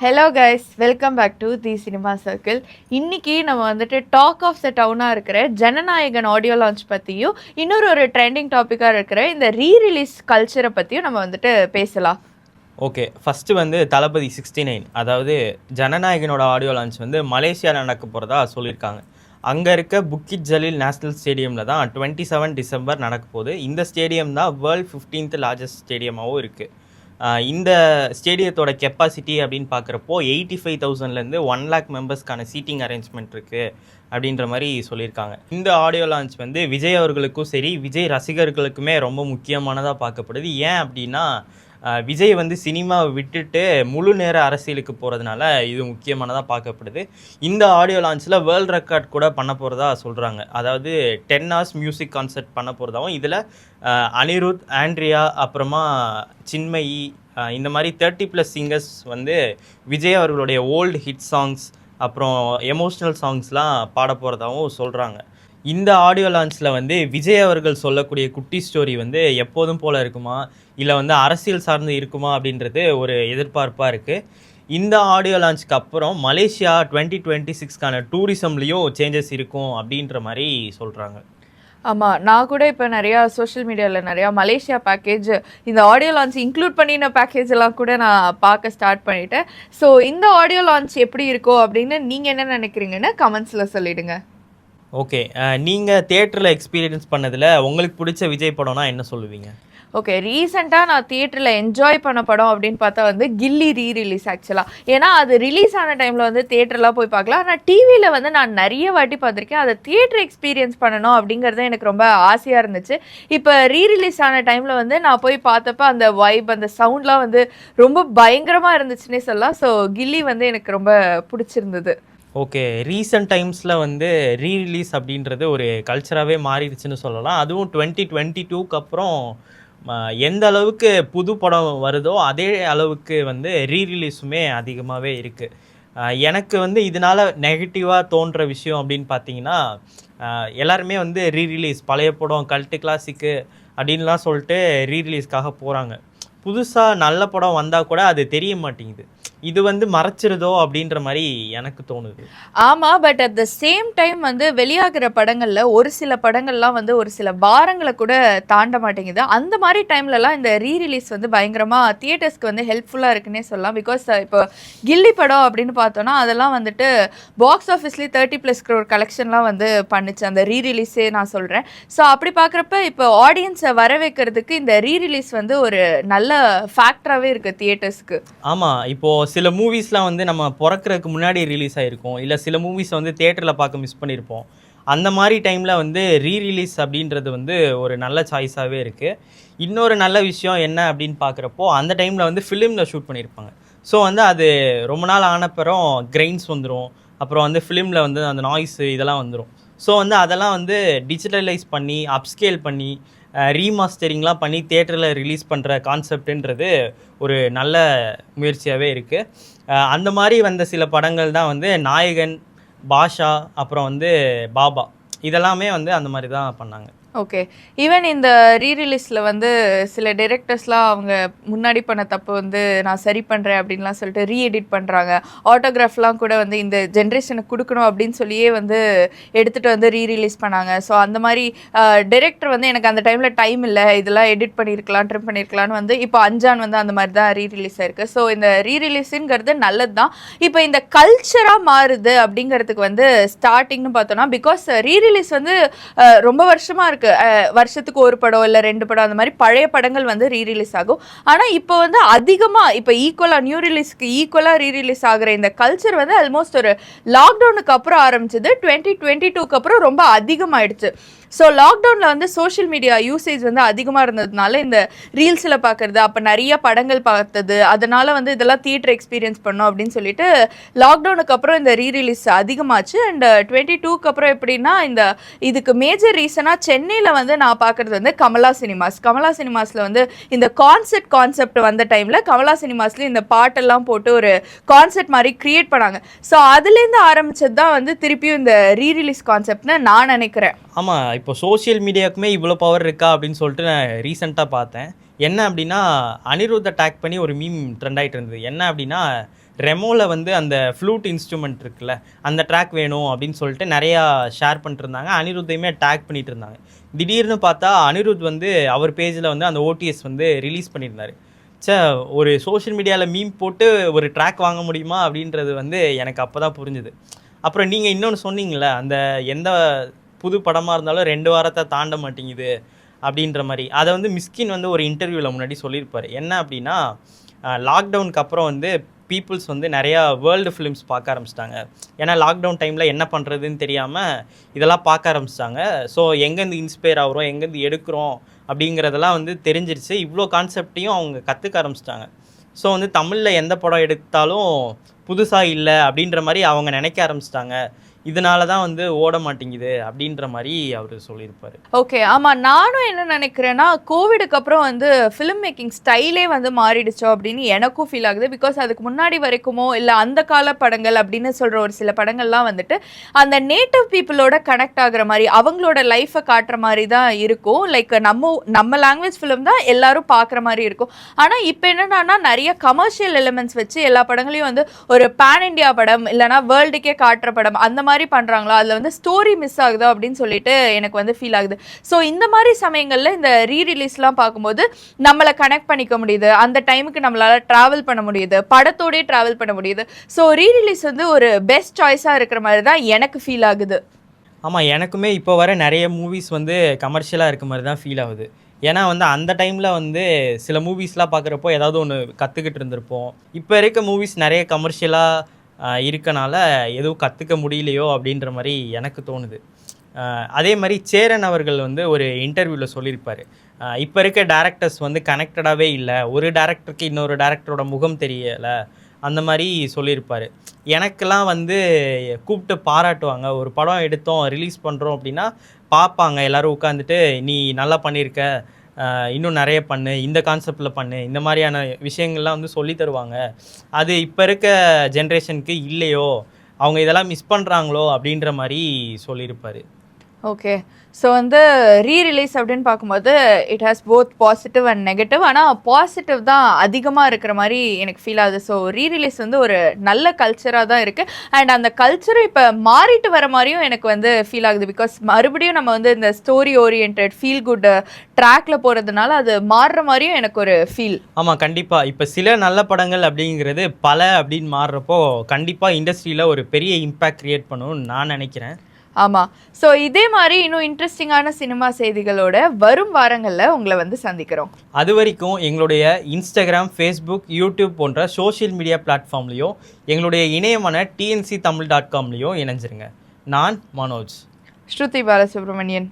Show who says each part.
Speaker 1: Hello guys welcome back to the cinema circle இன்னைக்கு நம்ம வந்துட்டு டாக் ஆஃப் த டவுனாக இருக்கிற ஜனநாயகன் ஆடியோ லான்ச் பற்றியும் இன்னொரு ஒரு ட்ரெண்டிங் டாப்பிக்காக இருக்கிற இந்த ரீ ரிலீஸ் கல்ச்சரை பற்றியும் நம்ம வந்துட்டு பேசலாம்.
Speaker 2: ஓகே ஃபஸ்ட்டு வந்து தளபதி சிக்ஸ்டி நைன் அதாவது ஜனநாயகனோட ஆடியோ லான்ச் வந்து மலேசியாவில் நடக்க போகிறதா சொல்லியிருக்காங்க. அங்கே இருக்க புக்கிட் ஜலீல் நேஷ்னல் ஸ்டேடியமில் தான் டுவெண்ட்டி செவன் டிசம்பர் நடக்க போகுது. இந்த ஸ்டேடியம் தான் வேர்ல்ட் ஃபிஃப்டீன்த் லார்ஜஸ்ட் ஸ்டேடியமாகவும் இருக்குது இந்த ஸ்டேடியத்தோட கெப்பாசிட்டி அப்படின்னு பார்க்குறப்போ எயிட்டி ஃபைவ் தௌசண்ட்லேருந்து ஒன் லேக் மெம்பர்ஸ்க்கான சீட்டிங் அரேஞ்ச்மெண்ட் இருக்குது அப்படின்ற மாதிரி சொல்லியிருக்காங்க. இந்த ஆடியோ லான்ச் வந்து விஜய் அவர்களுக்கும் சரி விஜய் ரசிகர்களுக்குமே ரொம்ப முக்கியமானதாக பார்க்கப்படுது. ஏன் அப்படின்னா விஜய் வந்து சினிமாவை விட்டுட்டு முழு நேர அரசியலுக்கு போகிறதுனால இது முக்கியமானதாக பார்க்கப்படுது. இந்த ஆடியோ லான்ச்சில் வேர்ல்ட் ரெக்கார்ட் கூட பண்ண போகிறதா சொல்கிறாங்க அதாவது டென் ஹவர்ஸ் மியூசிக் கான்சர்ட் பண்ண போகிறதாவும் இதில் அனிருத் ஆண்ட்ரியா அப்புறமா சின்மயி இந்த மாதிரி தேர்ட்டி ப்ளஸ் சிங்கர்ஸ் வந்து விஜய் அவர்களுடைய ஓல்டு ஹிட் சாங்ஸ் அப்புறம் எமோஷ்னல் சாங்ஸ்லாம் பாட போகிறதாகவும் சொல்கிறாங்க இந்த ஆடியோ லான்ச்சில் வந்து விஜய் அவர்கள் சொல்லக்கூடிய குட்டி ஸ்டோரி வந்து எப்போதும் போல் இருக்குமா? இல்லை வந்து அரசியல் சார்ந்து இருக்குமா? அப்படின்றது ஒரு எதிர்பார்ப்பாக இருக்குது இந்த ஆடியோ லான்ச்சுக்கு அப்புறம் மலேசியா டுவெண்ட்டி டுவெண்ட்டி சிக்ஸ்க்கான டூரிசம்லேயும் சேஞ்சஸ் இருக்கும் அப்படின்ற மாதிரி சொல்கிறாங்க
Speaker 1: ஆமாம் நான் கூட இப்போ நிறையா சோஷியல் மீடியாவில் நிறையா மலேசியா பேக்கேஜ் இந்த ஆடியோ லான்ச் இன்க்ளூட் பண்ணின பேக்கேஜ் எல்லாம் கூட நான் பார்க்க ஸ்டார்ட் பண்ணிட்டேன். ஸோ இந்த ஆடியோ லான்ச் எப்படி இருக்கோ அப்படின்னு நீங்கள் என்ன நினைக்கிறீங்கன்னு கமெண்ட்ஸில் சொல்லிவிடுங்க
Speaker 2: ஓகே நீங்கள் தேட்டரில் எக்ஸ்பீரியன்ஸ் பண்ணதில் உங்களுக்கு பிடிச்ச விஜய் படம்னா என்ன சொல்லுவீங்க?
Speaker 1: ஓகே ரீசெண்டாக நான் தியேட்டரில் என்ஜாய் பண்ண படம் அப்படின்னு பார்த்தா வந்து கில்லி ரீ ரிலீஸ் ஆக்சுவலாக ஏன்னா அது ரிலீஸ் ஆன டைமில் வந்து தியேட்டர்லாம் போய் பார்க்கலாம். ஆனால் டிவியில் வந்து நான் நிறைய வாட்டி பார்த்துருக்கேன். அதை தியேட்டர் எக்ஸ்பீரியன்ஸ் பண்ணணும் அப்படிங்கிறது எனக்கு ரொம்ப ஆசையாக இருந்துச்சு. இப்போ ரீ ரிலீஸ் ஆன டைமில் வந்து நான் போய் பார்த்தப்ப அந்த வைப் அந்த சவுண்ட்லாம் வந்து ரொம்ப பயங்கரமாக இருந்துச்சுன்னே சொல்லலாம். ஸோ கில்லி வந்து எனக்கு ரொம்ப பிடிச்சிருந்தது.
Speaker 2: ஓகே ரீசெண்ட் டைம்ஸில் வந்து ரீ ரிலீஸ் அப்படின்றது ஒரு கல்ச்சராகவே மாறிடுச்சுன்னு சொல்லலாம். அதுவும் டுவெண்ட்டி டுவெண்ட்டி டூக்கு அப்புறம் எந்த அளவுக்கு புது படம் வருதோ அதே அளவுக்கு வந்து ரீ ரிலீஸுமே அதிகமாகவே இருக்குது எனக்கு வந்து இதனால் நெகட்டிவாக தோன்ற விஷயம் அப்படின்னு பார்த்தீங்கன்னா எல்லாருமே வந்து ரீ ரிலீஸ் பழைய படம் கல்ட்டு கிளாசிக்கு அப்படின்லாம் சொல்லிட்டு ரீ ரிலீஸ்க்காக போகிறாங்க புதுசாக நல்ல படம் வந்தால் கூட அது தெரிய மாட்டேங்குது. இது வந்து மறைச்சிருதோ அப்படின்ற மாதிரி எனக்கு தோணுது.
Speaker 1: ஆமாம் but at the same time வந்து வெளியாகிற படங்களில் ஒரு சில படங்கள்லாம் வந்து ஒரு சில வாரங்களை கூட தாண்ட மாட்டேங்குது. அந்த மாதிரி டைம்லலாம் இந்த ரீ ரிலீஸ் வந்து பயங்கரமாக தியேட்டர்ஸ்க்கு வந்து ஹெல்ப்ஃபுல்லாக இருக்குன்னே சொல்லலாம். பிகாஸ் இப்போ கில்லி படம் அப்படின்னு பார்த்தோன்னா அதெல்லாம் வந்துட்டு பாக்ஸ் ஆஃபீஸ்லேயே தேர்ட்டி ப்ளஸ் க்ரோர் கலெக்ஷன்லாம் வந்து பண்ணுச்சு. அந்த ரீ ரிலீஸே நான் சொல்கிறேன் ஸோ அப்படி பார்க்குறப்ப இப்போ ஆடியன்ஸை வர வைக்கிறதுக்கு இந்த ரீ ரிலீஸ் வந்து ஒரு நல்ல ஃபேக்டராகவே இருக்குது தியேட்டர்ஸ்க்கு
Speaker 2: ஆமாம் இப்போது சில மூவிஸ்லாம் வந்து நம்ம பிறக்கிறதுக்கு முன்னாடி ரிலீஸ் ஆகிருக்கும் இல்லை சில மூவிஸை வந்து தேட்டரில் பார்க்க மிஸ் பண்ணியிருப்போம் அந்த மாதிரி டைமில் வந்து ரீ ரிலீஸ் அப்படின்றது வந்து ஒரு நல்ல சாய்ஸாகவே இருக்குது இன்னொரு நல்ல விஷயம் என்ன அப்படின்னு பார்க்குறப்போ அந்த டைமில் வந்து ஃபிலிமில் ஷூட் பண்ணியிருப்பாங்க ஸோ வந்து அது ரொம்ப நாள் ஆனப்பறம் கிரெயின்ஸ் வந்துடும் அப்புறம் வந்து ஃபிலிமில் வந்து அந்த நாய்ஸு இதெல்லாம் வந்துடும் ஸோ வந்து அதெல்லாம் வந்து டிஜிட்டலைஸ் பண்ணி அப்ஸ்கேல் பண்ணி ரீமாஸ்டரிங்லாம் பண்ணி தேட்டரில் ரிலீஸ் பண்ணுற கான்செப்டுன்றது ஒரு நல்ல முயற்சியாகவே இருக்குது அந்த மாதிரி வந்த சில படங்கள் தான் வந்து நாயகன் பாஷா அப்புறம் வந்து பாபா. இதெல்லாமே வந்து அந்த மாதிரி தான் பண்ணாங்க.
Speaker 1: ஓகே ஈவன் இந்த ரீரிலீஸில் வந்து சில டேரக்டர்ஸ்லாம் அவங்க முன்னாடி பண்ண தப்பு வந்து நான் சரி பண்ணுறேன் அப்படின்லாம் சொல்லிட்டு ரீ எடிட் பண்ணுறாங்க ஆட்டோகிராஃப்லாம் கூட வந்து இந்த ஜென்ரேஷனுக்கு கொடுக்கணும் அப்படின்னு சொல்லியே வந்து எடுத்துகிட்டு வந்து ரீ ரிலீஸ் பண்ணாங்க. ஸோ அந்த மாதிரி டேரக்டர் வந்து எனக்கு அந்த டைமில் டைம் இல்லை. இதெல்லாம் எடிட் பண்ணியிருக்கலாம் ட்ரிம் பண்ணியிருக்கலாம்னு வந்து இப்போ அஞ்சான் வந்து அந்த மாதிரி தான் ரீ ரிலீஸ் ஆயிருக்கு. ஸோ இந்த ரீ ரிலீஸுங்கிறது நல்லது தான் இப்போ இந்த கல்ச்சராக மாறுது அப்படிங்கிறதுக்கு வந்து ஸ்டார்டிங்னு பார்த்தோன்னா பிகாஸ் ரீ ரிலீஸ் வந்து ரொம்ப வருஷமாக இருக்குது வருஷத்துக்கு ஒரு படம் இல்லை ரெண்டு படம் அந்த மாதிரி பழைய படங்கள் வந்து ரீ ரிலீஸ் ஆகும். ஆனால் இப்போ வந்து அதிகமாக இப்போ ஈக்குவலாக நியூ ரிலீஸ்க்கு ஈக்குவலாக ரீ ரிலீஸ் ஆகிற இந்த கல்ச்சர் வந்து ஆல்மோஸ்ட் ஒரு லாக்டவுனுக்கு அப்புறம் ஆரம்பிச்சது. டுவெண்ட்டி டுவெண்ட்டி டூக்கு அப்புறம் ரொம்ப அதிகமாயிடுச்சு. ஸோ லாக்டவுனில் வந்து சோஷியல் மீடியா யூசேஜ் வந்து அதிகமாக இருந்ததுனால இந்த ரீல்ஸில் பார்க்குறது அப்போ நிறைய படங்கள் பார்த்தது அதனால் வந்து இதெல்லாம் தியேட்டர் எக்ஸ்பீரியன்ஸ் பண்ணோம் அப்படின்னு சொல்லிட்டு லாக்டவுனுக்கு அப்புறம் இந்த ரீ ரிலீஸ் அதிகமாச்சு அண்ட் டுவெண்ட்டி டூக்கு அப்புறம் எப்படின்னா இந்த இதுக்கு மேஜர் ரீசனாக சென்னையில் வந்து நான் பார்க்குறது வந்து கமலா சினிமாஸ் கமலா சினிமாஸில் வந்து இந்த கான்செப்ட் கான்செப்ட் வந்த டைமில் கமலா சினிமாஸ்லேயும் இந்த பாட்டெல்லாம் போட்டு ஒரு கான்செப்ட் மாதிரி க்ரியேட் பண்ணாங்க. ஸோ அதுலேருந்து ஆரம்பிச்சது தான் வந்து திருப்பியும் இந்த ரீ ரிலீஸ் கான்செப்ட்னு நான் நினைக்கிறேன்.
Speaker 2: ஆமாம் இப்போ சோஷியல் மீடியாவுக்குமே இவ்வளோ பவர் இருக்கா அப்படின்னு சொல்லிட்டு நான் ரீசெண்டாக பார்த்தேன். என்ன அப்படின்னா அனிருத் அட்டாக் பண்ணி ஒரு மீம் ட்ரெண்ட் ஆகிட்டு இருந்தது. என்ன அப்படின்னா ரெமோவில் வந்து அந்த ஃப்ளூட் இன்ஸ்ட்ருமெண்ட் இருக்குல்ல அந்த ட்ராக் வேணும் அப்படின்னு சொல்லிட்டு நிறையா ஷேர் பண்ணிட்டுருந்தாங்க அனிருத்தையுமே டேக் பண்ணிட்டு இருந்தாங்க. திடீர்னு பார்த்தா அனிருத் வந்து அவர் பேஜில் வந்து அந்த ஓடிஎஸ் வந்து ரிலீஸ் பண்ணியிருந்தாரு. சே ஒரு சோஷியல் மீடியாவில் மீம் போட்டு ஒரு ட்ராக் வாங்க முடியுமா அப்படின்றது வந்து எனக்கு அப்போ தான் புரிஞ்சுது. அப்புறம் நீங்கள் இன்னொன்று சொன்னீங்களே அந்த எந்த புது படமாக இருந்தாலும் ரெண்டு வாரத்தை தாண்ட மாட்டேங்குது அப்படின்ற மாதிரி. அதை வந்து மிஸ்கின் வந்து ஒரு இன்டர்வியூவில் முன்னாடி சொல்லியிருப்பார். என்ன அப்படின்னா லாக்டவுனுக்கு அப்புறம் வந்து பீப்புள்ஸ் வந்து நிறையா வேர்ல்டு ஃபிலிம்ஸ் பார்க்க ஆரம்பிச்சிட்டாங்க. ஏன்னா லாக்டவுன் டைமில் என்ன பண்ணுறதுன்னு தெரியாமல் இதெல்லாம் பார்க்க ஆரம்பிச்சிட்டாங்க. ஸோ எங்கேருந்து இன்ஸ்பயர் ஆகிறோம் எங்கேருந்து எடுக்கிறோம் அப்படிங்கிறதெல்லாம் வந்து தெரிஞ்சிருச்சு. இவ்வளோ கான்செப்டையும் அவங்க கற்றுக்க ஆரம்பிச்சிட்டாங்க. ஸோ வந்து தமிழில் எந்த படம் எடுத்தாலும் புதுசாக இல்லை அப்படின்ற மாதிரி அவங்க நினைக்க ஆரம்பிச்சிட்டாங்க. இதனால தான் வந்து ஓட மாட்டேங்குது அப்படின்ற மாதிரி அவர் சொல்லியிருப்பார்.
Speaker 1: ஓகே ஆமாம் நானும் என்ன நினைக்கிறேன்னா கோவிடுக்கு அப்புறம் வந்து ஃபிலிம் மேக்கிங் ஸ்டைலே வந்து மாறிடுச்சோ அப்படின்னு எனக்கும் ஃபீல் ஆகுது. பிகாஸ் அதுக்கு முன்னாடி வரைக்குமோ இல்லை அந்த கால படங்கள் அப்படின்னு சொல்கிற ஒரு சில படங்கள்லாம் வந்துட்டு அந்த நேட்டிவ் பீப்புளோட கனெக்ட் ஆகுற மாதிரி அவங்களோட லைஃப்பை காட்டுற மாதிரி தான் இருக்கும். லைக் நம்ம நம்ம லாங்குவேஜ் ஃபிலிம் தான் எல்லாரும் பார்க்குற மாதிரி இருக்கும். ஆனால் இப்போ என்னென்னா நிறைய கமர்ஷியல் எலிமெண்ட்ஸ் வச்சு எல்லா படங்களையும் வந்து ஒரு பேன் இண்டியா படம் இல்லைனா வேர்ல்டுக்கே காட்டுற படம் அந்த மாதிரி மாதிரி பண்ணுறாங்களோ அதில் வந்து ஸ்டோரி மிஸ் ஆகுதோ அப்படின்னு சொல்லிட்டு எனக்கு வந்து ஃபீல் ஆகுது. ஸோ இந்த மாதிரி சமயங்களில் இந்த ரீரிலீஸ்லாம் பார்க்கும்போது நம்மளை கனெக்ட் பண்ணிக்க முடியுது. அந்த டைமுக்கு நம்மளால் ட்ராவல் பண்ண முடியுது. படத்தோடயே ட்ராவல் பண்ண முடியுது. ஸோ ரீரிலீஸ் வந்து ஒரு பெஸ்ட் சாய்ஸாக இருக்கிற மாதிரி தான் எனக்கு ஃபீல் ஆகுது.
Speaker 2: ஆமாம் எனக்குமே இப்போ வர நிறைய மூவிஸ் வந்து கமர்ஷியலாக இருக்க மாதிரி தான் ஃபீல் ஆகுது. ஏன்னா வந்து அந்த டைமில் வந்து சில மூவிஸ்லாம் பார்க்குறப்போ ஏதாவது ஒன்று கற்றுக்கிட்டு இருந்திருப்போம். இப்போ இருக்க மூவிஸ் நிறைய கமர்ஷியலாக இருக்கனால எதுவும் கற்றுக்க முடியலையோ அப்படின்ற மாதிரி எனக்கு தோணுது. அதே மாதிரி சேரன் அவர்கள் வந்து ஒரு இன்டர்வியூவில் சொல்லியிருப்பார். இப்போ இருக்க டேரக்டர்ஸ் வந்து கனெக்டடாகவே இல்லை. ஒரு டேரக்டருக்கு இன்னொரு டேரக்டரோட முகம் தெரியலை. அந்த மாதிரி சொல்லியிருப்பார். எனக்கெல்லாம் வந்து கூப்பிட்டு பாராட்டுவாங்க. ஒரு படம் எடுத்தோம் ரிலீஸ் பண்ணுறோம் அப்படின்னா பார்ப்பாங்க. எல்லோரும் உட்காந்துட்டு நீ நல்லா பண்ணியிருக்க. இன்னும் நிறைய பண்ணு இந்த கான்செப்டில் பண்ணு இந்த மாதிரியான விஷயங்கள்லாம் வந்து சொல்லி தருவாங்க. அது இப்போ இருக்க ஜென்ரேஷனுக்கு இல்லையோ அவங்க இதெல்லாம் மிஸ் பண்ணுறாங்களோ அப்படின்ற மாதிரி சொல்லியிருப்பார்.
Speaker 1: ஓகே ஸோ வந்து ரீ ரிலீஸ் அப்படின்னு பார்க்கும்போது it has both positive and negative ஆனால் பாசிட்டிவ் தான் அதிகமாக இருக்கிற மாதிரி எனக்கு ஃபீல் ஆகுது. ஸோ ரீ ரிலீஸ் வந்து ஒரு நல்ல கல்ச்சராக தான் இருக்குது அண்ட் அந்த கல்ச்சர் இப்போ மாறிட்டு வர மாதிரியும் எனக்கு வந்து ஃபீல் ஆகுது. பிகாஸ் மறுபடியும் நம்ம வந்து இந்த ஸ்டோரி ஓரியன்ட் ஃபீல் குட் ட்ராக்ல போகிறதுனால அது மாறுற மாதிரியும் எனக்கு ஒரு ஃபீல்
Speaker 2: ஆமாம் கண்டிப்பாக இப்போ சில நல்ல படங்கள் அப்படிங்கிறது பல அப்படின்னு மாறுறப்போ கண்டிப்பாக இண்டஸ்ட்ரியில் ஒரு பெரிய இம்பேக்ட் க்ரியேட் பண்ணணும்னு நான் நினைக்கிறேன்.
Speaker 1: ஆமாம் ஸோ இதே மாதிரி இன்னும் இன்ட்ரெஸ்டிங்கான சினிமா செய்திகளோட வரும் வாரங்களில் உங்களை வந்து சந்திக்கிறோம்.
Speaker 2: அது வரைக்கும் எங்களுடைய இன்ஸ்டாகிராம் ஃபேஸ்புக் யூடியூப் போன்ற சோஷியல் மீடியா பிளாட்ஃபார்ம்லேயும் எங்களுடைய இணையமான டிஎன்சி தமிழ் டாட் காம்லேயும் இணைஞ்சிருங்க. நான் மனோஜ்.
Speaker 1: ஸ்ருதி பாலசுப்ரமணியன்.